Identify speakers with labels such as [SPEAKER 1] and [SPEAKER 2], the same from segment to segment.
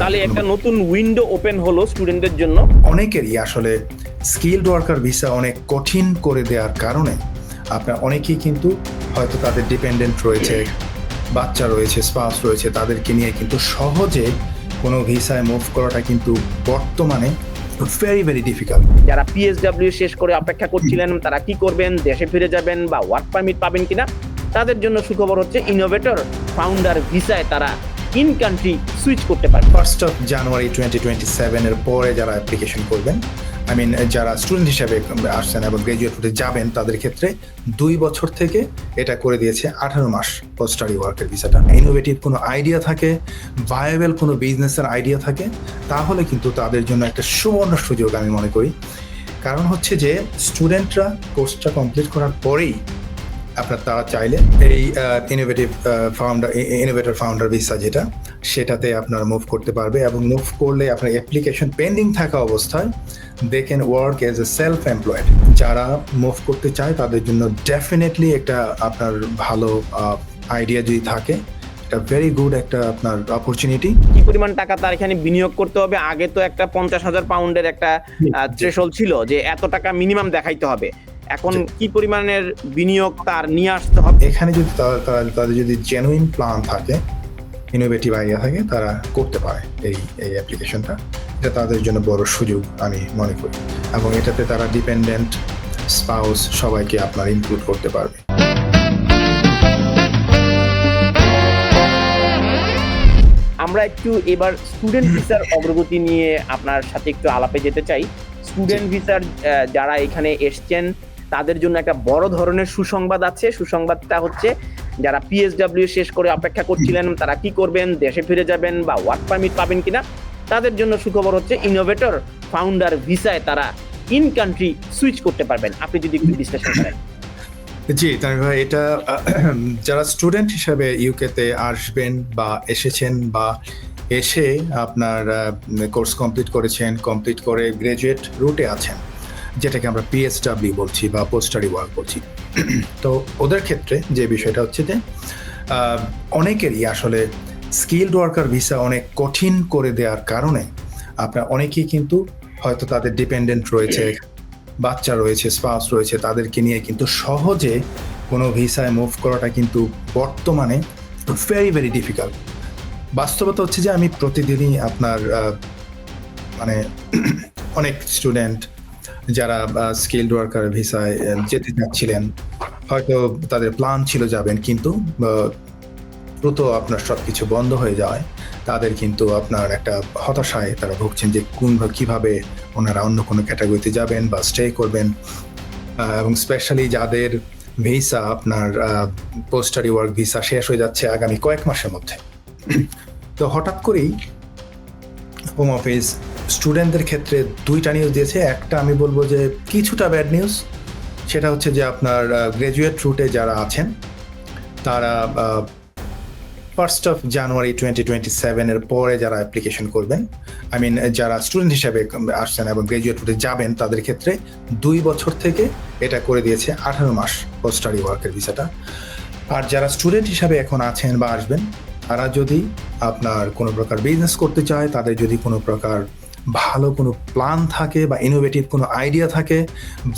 [SPEAKER 1] তাহলে একটা নতুন উইন্ডো ওপেন হলো স্টুডেন্টদের জন্য।
[SPEAKER 2] অনেকেরই আসলে স্কিল্ড ওয়ার্কার ভিসা অনেক কঠিন করে দেওয়ার কারণে আপনার অনেকেই কিন্তু হয়তো তাদের ডিপেন্ডেন্ট রয়েছে বাচ্চা রয়েছে স্পাউস রয়েছে তাদেরকে নিয়ে কিন্তু সহজে কোনো ভিসায় মুভ করাটা কিন্তু বর্তমানে ভেরি ভেরি ডিফিকাল্ট
[SPEAKER 1] যারা পিএসডব্লিউ শেষ করে অপেক্ষা করছিলেন তারা কি করবেন? দেশে ফিরে যাবেন বা ওয়ার্ক পারমিট পাবেন কিনা? তাদের জন্য সুখবর হচ্ছে ইনোভেটর ফাউন্ডার ভিসায় তারা ইন কান্ট্রি সুইচ করতে পারবে।
[SPEAKER 2] First of January twenty twenty সেভেনের পরে যারা অ্যাপ্লিকেশন করবেন আই মিন যারা স্টুডেন্ট হিসাবে আসছেন এবং গ্রাজুয়েট হতে যাবেন, তাদের ক্ষেত্রে দুই বছর থেকে এটা করে দিয়েছে আঠারো মাস স্টাডি ওয়ার্কের ভিসাটা। ইনোভেটিভ কোনো আইডিয়া থাকে ভায়াবেল কোনো বিজনেসের আইডিয়া থাকে, তাহলে কিন্তু তাদের জন্য একটা সুবর্ণ সুযোগ আমি মনে করি। কারণ হচ্ছে যে স্টুডেন্টরা কোর্সটা কমপ্লিট করার পরেই আপনার তারা চাইলে এই innovative founder innovator founder visa যেটা সেটাতে আপনার মুভ করতে পারবে এবং মুভ করলে আপনার অ্যাপ্লিকেশন পেন্ডিং থাকা অবস্থায় they can work as a self employed যারা মুভ করতে চায় তাদের জন্য ডেফিনেটলি একটা আপনার ভালো আইডিয়া যদি থাকে এটা ভেরি গুড একটা আপনার অপরচুনিটি
[SPEAKER 1] কি পরিমাণ টাকা তার এখানে বিনিয়োগ করতে হবে? আগে তো একটা পঞ্চাশ হাজার পাউন্ডের একটা থ্রেশল ছিল যে এত টাকা মিনিমাম দেখাইতে হবে। এখন কি পরিমাণের বিনিয়োগ তার নিয়ে আসতে হবে?
[SPEAKER 2] এখানে যদি তাদের যদি জেনুইন প্ল্যান থাকে ইনোভেটিভ আইডিয়া থাকে তারা করতে পারে এই এই অ্যাপ্লিকেশনটা এটা তাদের জন্য বড় সুযোগ আমি মনে করি। এবং এটাতে তারা ডিপেন্ডেন্ট স্পাউস সবাইকে আপনার ইনক্লুড করতে পারবে।
[SPEAKER 1] আমরা একটু এবার স্টুডেন্ট ভিসার অগ্রগতি নিয়ে আপনার সাথে একটু আলাপে যেতে চাই। স্টুডেন্ট ভিসার যারা এখানে এসছেন তাদের জন্য একটা বড় ধরনের সুসংবাদ আছে। সুসংবাদটা হচ্ছে, যারা পিএসডব্লিউ শেষ করে অপেক্ষা করছিলেন, তারা কি করবেন? দেশে ফিরে যাবেন বা ওয়ার্ক পারমিট পাবেন কিনা? তাদের জন্য সুখবর হচ্ছে ইনোভেটর ফাউন্ডার ভিসায় তারা ইন কান্ট্রি সুইচ করতে পারবেন। আপনি যদি একটু বিশ্লেষণ করেন।
[SPEAKER 2] জি, তার ভাই, এটা যারা স্টুডেন্ট হিসাবে ইউকেতে আসবেন বা এসেছেন বা এসে আপনার কোর্স কমপ্লিট করেছেন কমপ্লিট করে গ্রাজুয়েট রুটে আছেন যেটাকে আমরা পিএসডাব্লিউ বলছি বা পোস্টারি ওয়ার্ক বলছি। তো ওদের ক্ষেত্রে যে বিষয়টা হচ্ছে যে অনেকেরই আসলে স্কিল্ড ওয়ার্কার ভিসা অনেক কঠিন করে দেওয়ার কারণে আপনার অনেকেই কিন্তু হয়তো তাদের ডিপেন্ডেন্ট রয়েছে, বাচ্চা রয়েছে স্পাউস রয়েছে, তাদেরকে নিয়ে কিন্তু সহজে কোনো ভিসায় মুভ করাটা কিন্তু বর্তমানে ভেরি ভেরি ডিফিকাল্ট বাস্তবতা হচ্ছে যে আমি প্রতিদিনই আপনার মানে অনেক স্টুডেন্ট যারা স্কিল্ড ওয়ার্কার ভিসায় যেতে চাচ্ছিলেন, হয়তো তাদের প্ল্যান ছিল যাবেন, কিন্তু দ্রুত আপনার সব কিছু বন্ধ হয়ে যাওয়ায় তাদের কিন্তু আপনার একটা হতাশায় তারা ভুগছেন যে কোন কীভাবে ওনারা অন্য কোনো ক্যাটাগরিতে যাবেন বা স্টে করবেন। এবং স্পেশালি যাদের ভিসা আপনার পোস্টারি ওয়ার্ক ভিসা শেষ হয়ে যাচ্ছে আগামী কয়েক মাসের মধ্যে। তো হঠাৎ করেই হোম অফিস স্টুডেন্টদের ক্ষেত্রে দুইটা নিউজ দিয়েছে। একটা আমি বলব যে কিছুটা ব্যাড নিউজ সেটা হচ্ছে যে আপনার গ্রাজুয়েট রুটে যারা আছেন, তারা first of January twenty twenty সেভেনের পরে যারা অ্যাপ্লিকেশন করবেন আই মিন যারা স্টুডেন্ট হিসেবে আসছেন এবং গ্রাজুয়েট রুটে যাবেন, তাদের ক্ষেত্রে দুই বছর থেকে এটা করে দিয়েছে আঠারো মাস পোস্ট স্টাডি ওয়ার্কের ভিসাটা আর যারা স্টুডেন্ট হিসাবে এখন আছেন বা আসবেন, তারা যদি আপনার কোনো প্রকার বিজনেস করতে চায়, তাদের যদি কোনো প্রকার ভালো কোনো প্ল্যান থাকে বা ইনোভেটিভ কোনো আইডিয়া থাকে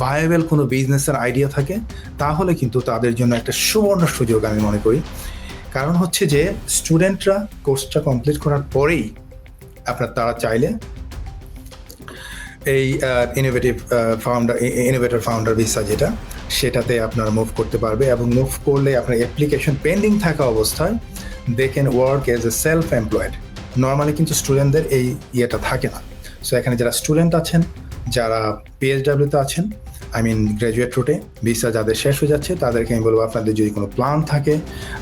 [SPEAKER 2] ভায়াবেল কোনো বিজনেসের আইডিয়া থাকে, তাহলে কিন্তু তাদের জন্য একটা সুবর্ণ সুযোগ আমি মনে করি। কারণ হচ্ছে যে স্টুডেন্টরা কোর্সটা কমপ্লিট করার পরেই আপনার তারা চাইলে এই innovative founder innovator founder visa যেটা, সেটাতে আপনার মুভ করতে পারবে এবং মুভ করলে আপনার অ্যাপ্লিকেশন পেন্ডিং থাকা অবস্থায় they can work as a self employed normally কিন্তু স্টুডেন্টদের এই ইয়েটা থাকে না। সো এখানে যারা স্টুডেন্ট আছেন, যারা পিএইচডাব্লিউতে আছেন আই মিন গ্র্যাজুয়েট রুটে ভিসা যাদের শেষ হয়ে যাচ্ছে, তাদেরকে আমি বলব আপনাদের যদি কোনো প্ল্যান থাকে,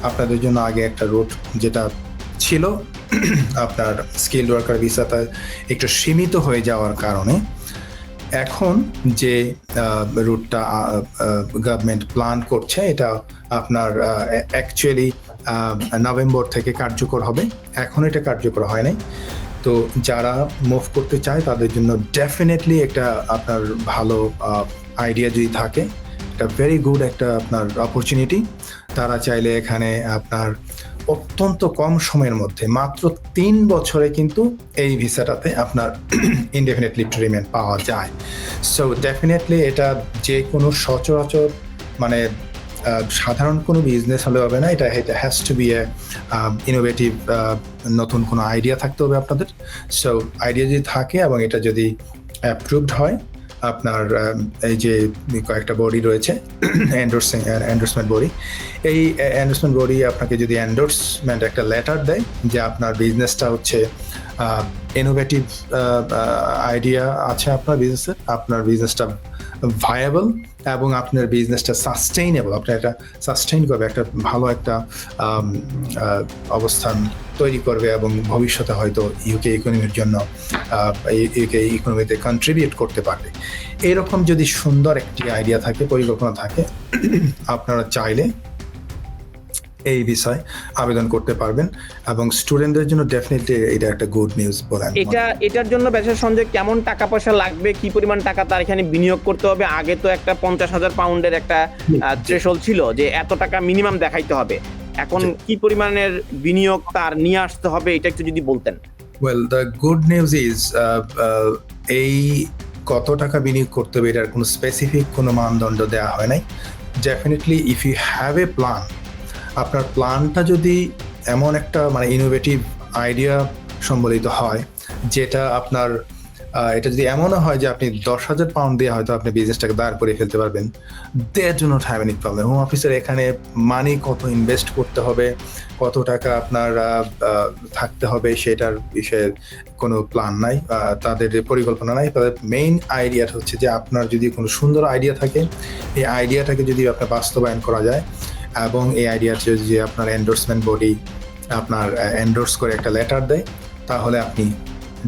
[SPEAKER 2] আপনাদের জন্য আগে একটা রুট যেটা ছিল, আপনার স্কিল্ড ওয়ার্কার ভিসাটা একটু সীমিত হয়ে যাওয়ার কারণে, এখন যে রুটটা গভর্নমেন্ট প্ল্যান করছে, এটা আপনার অ্যাকচুয়ালি নভেম্বর থেকে কার্যকর হবে। এখন এটা কার্যকর হয় নাই। তো যারা মুভ করতে চায়, তাদের জন্য ডেফিনেটলি একটা আপনার ভালো আইডিয়া যদি থাকে, একটা ভেরি গুড একটা আপনার অপরচুনিটি তারা চাইলে এখানে আপনার অত্যন্ত কম সময়ের মধ্যে, মাত্র তিন বছরে কিন্তু এই ভিসাটাতে আপনার ইনডেফিনেট লিভ টু রিমেন পাওয়া যায়। সো ডেফিনেটলি এটা যে কোনো সচরাচর মানে সাধারণ কোনো বিজনেস হলে হবে না। এটা এটা has to be a innovative নতুন কোনো আইডিয়া থাকতে হবে আপনাদের। সো আইডিয়া যদি থাকে এবং এটা যদি অ্যাপ্রুভড হয়, আপনার এই যে কয়েকটা বডি রয়েছে এন্ডোর্সিং এন্ডোর্সমেন্ট বডি এই এন্ডোর্সমেন্ট বডি আপনাকে যদি এন্ডোর্সমেন্ট একটা লেটার দেয় যে আপনার বিজনেসটা হচ্ছে ইনোভেটিভ আইডিয়া আছে আপনার বিজনেসের আপনার বিজনেসটা ভায়াবল এবং আপনার বিজনেসটা সাস্টেইনেবল আপনার একটা সাস্টেইন করবে একটা ভালো একটা অবস্থান তৈরি করবে এবং ভবিষ্যতে হয়তো ইউকে ইকোনমির জন্য ইউকে ইকোনমিতে কন্ট্রিবিউট করতে পারবে। এরকম যদি সুন্দর একটি আইডিয়া থাকে, পরিকল্পনা থাকে, আপনারা চাইলে এই বিষয়ে আবেদন করতে পারবেন এবং স্টুডেন্টদের জন্য ডেফিনেটলি এটা একটা গুড নিউজ বলে
[SPEAKER 1] এটা এটার জন্য ব্যবসা সঞ্জয় কেমন টাকা পয়সা লাগবে কি পরিমাণ টাকা তার এখানে বিনিয়োগ করতে হবে? আগে তো একটা পঞ্চাশ হাজার পাউন্ডের একটা থ্রেশল ছিল যে এত টাকা মিনিমাম দেখাইতে হবে। এখন কি পরিমাণের বিনিয়োগ তার নিয়ে আসতে হবে এটা একটু যদি বলতেন।
[SPEAKER 2] Well the good news is এই কত টাকা বিনিয়োগ করতে হবে এটার কোনো স্পেসিফিক কোনো মানদণ্ড দেওয়া হয় নাই। Definitely if you have a plan আপনার প্ল্যানটা যদি এমন একটা মানে ইনোভেটিভ আইডিয়া সম্বলিত হয়, যেটা আপনার এটা যদি এমনও হয় যে আপনি দশ হাজার পাউন্ড দিয়ে হয়তো আপনি বিজনেসটাকে দাঁড় করে ফেলতে পারবেন they do not have any problem home অফিসের এখানে মানি কত ইনভেস্ট করতে হবে, কত টাকা আপনার থাকতে হবে সেটার বিষয়ে কোনো প্ল্যান নাই তাদের পরিকল্পনা নাই। তাদের মেইন আইডিয়াটা হচ্ছে যে আপনার যদি কোনো সুন্দর আইডিয়া থাকে, এই আইডিয়াটাকে যদি আপনার বাস্তবায়ন করা যায় এবং এই আইডিয়াটা যদি আপনার এন্ডোর্সমেন্ট বডি আপনার এন্ডোর্স করে একটা লেটার দেয়, তাহলে আপনি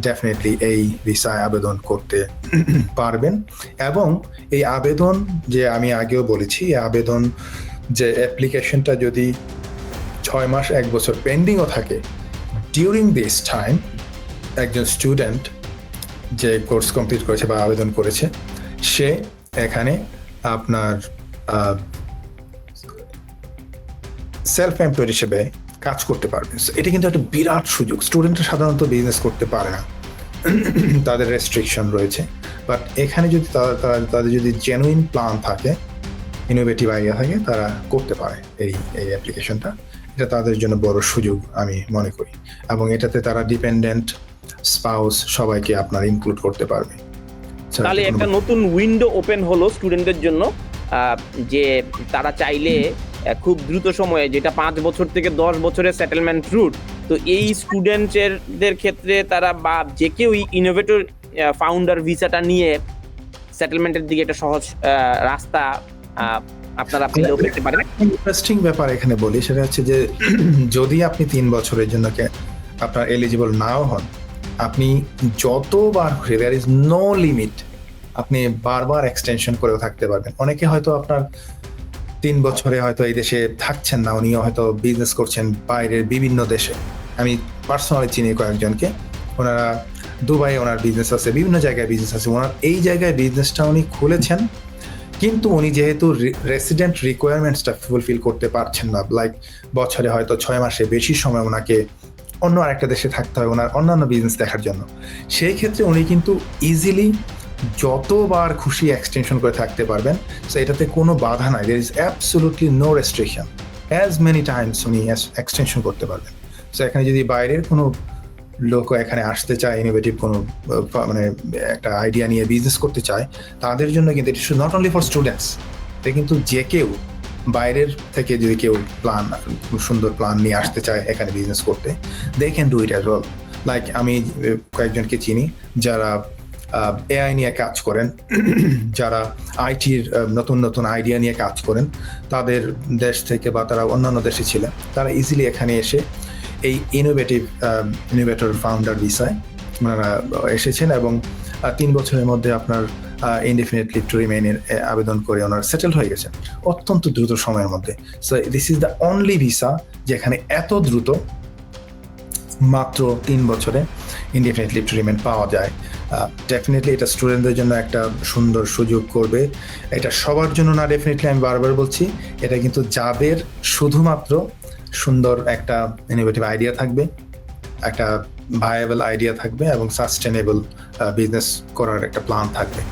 [SPEAKER 2] ডেফিনেটলি এই ভিসায় আবেদন করতে পারবেন। এবং এই আবেদন যে আমি আগেও বলেছি, এই আবেদন যে অ্যাপ্লিকেশনটা যদি ছয় মাস, এক বছর পেন্ডিংও থাকে ডিউরিং দিস টাইম একজন স্টুডেন্ট যে কোর্স কমপ্লিট করেছে বা আবেদন করেছে, সে এখানে আপনার সেলফ এমপ্লয়েড হিসেবে কাজ করতে পারবে। এটা কিন্তু একটা বিরাট সুযোগ। স্টুডেন্টরা সাধারণত বিজনেস করতে পারে না। তাদের রেস্ট্রিকশন রয়েছে। বাট এখানে যদি তারা- তাদের যদি জেনুইন প্ল্যান থাকে ইনোভেটিভ আইডিয়া থাকে তারা করতে পারে এই এই অ্যাপ্লিকেশনটা এটা তাদের জন্য বড় সুযোগ আমি মনে করি। এবং এটাতে তারা ডিপেন্ডেন্ট স্পাউস সবাইকে আপনার ইনক্লুড করতে পারবে।
[SPEAKER 1] তাহলে একটা নতুন উইন্ডো ওপেন হলো স্টুডেন্টদের জন্য। যে তারা চাইলে খুব দ্রুত সময়ে যেটা পাঁচ বছর থেকে দশ বছরের সেটেলমেন্ট রুট তো এই স্টুডেন্টদের ক্ষেত্রে তারা বা যে কেউ ইনোভেটর ফাউন্ডার ভিসাটা নিয়ে সেটেলমেন্টের দিকে একটা সহজ রাস্তা আপনারা পেলেও পেতে পারেন।
[SPEAKER 2] ইন্টারেস্টিং ব্যাপার এখানে বলি সেটা হচ্ছে যে যদি আপনি তিন বছরের জন্য আপনার এলিজিবল নাও হন আপনি যতবার খুশি দেয়ার ইজ নো লিমিট আপনি বারবার এক্সটেনশন করেও থাকতে পারবেন। অনেকে হয়তো আপনার তিন বছরে হয়তো এই দেশে থাকছেন না, উনিও হয়তো বিজনেস করছেন বাইরের বিভিন্ন দেশে। আমি পার্সোনালি চিনি কয়েকজনকে, ওনারা দুবাই ওনার বিজনেস আছে, বিভিন্ন জায়গায় বিজনেস আছে। ওনার এই জায়গায় বিজনেসটা উনি খুলেছেন, কিন্তু উনি যেহেতু রেসিডেন্ট রিকোয়ারমেন্টসটা ফুলফিল করতে পারছেন না লাইক বছরে হয়তো ছয় মাসে বেশি সময় ওনাকে অন্য আরেকটা দেশে থাকতে হয় ওনার অন্যান্য বিজনেস দেখার জন্য। সেই ক্ষেত্রে উনি কিন্তু ইজিলি যতবার খুশি এক্সটেনশন করে থাকতে পারবেন সো এটাতে কোনো বাধা নাই। There is absolutely no restriction as many times উনি এক্সটেনশন করতে পারবেন। সো এখানে যদি বাইরের কোনো লোক এখানে আসতে চায় ইনোভেটিভ কোনো মানে একটা আইডিয়া নিয়ে বিজনেস করতে চায়, তাদের জন্য কিন্তু it not only for students এটা কিন্তু যে কেউ বাইরের থেকে যদি কেউ প্ল্যান সুন্দর প্ল্যান নিয়ে আসতে চায় এখানে বিজনেস করতে they can do it as well like আমি কয়েকজনকে চিনি যারা এআই নিয়ে কাজ করেন। যারা আইটির নতুন নতুন আইডিয়া নিয়ে কাজ করেন, তাদের দেশ থেকে বা তারা অন্যান্য দেশে ছিলেন, তারা ইজিলি এখানে এসে এই ইনোভেটিভ ইনোভেটর ফাউন্ডার ভিসায় ওনারা এসেছেন এবং তিন বছরের মধ্যে আপনার ইনডিফিনিট লিভ টু রিমেইনের আবেদন করে ওনার সেটেল হয়ে গেছেন অত্যন্ত দ্রুত সময়ের মধ্যে। So this is the only visa যেখানে এত দ্রুত মাত্র তিন বছরে ইনডিফিনিট লিভ টু পাওয়া যায়। ডেফিনেটলি এটা স্টুডেন্টদের জন্য একটা সুন্দর সুযোগ করবে। এটা সবার জন্য না ডেফিনেটলি আমি বারবার বলছি, এটা কিন্তু যাদের শুধুমাত্র সুন্দর একটা ইনোভেটিভ আইডিয়া থাকবে, একটা ভায়াবল আইডিয়া থাকবে এবং সাস্টেনেবল বিজনেস করার একটা প্ল্যান থাকবে।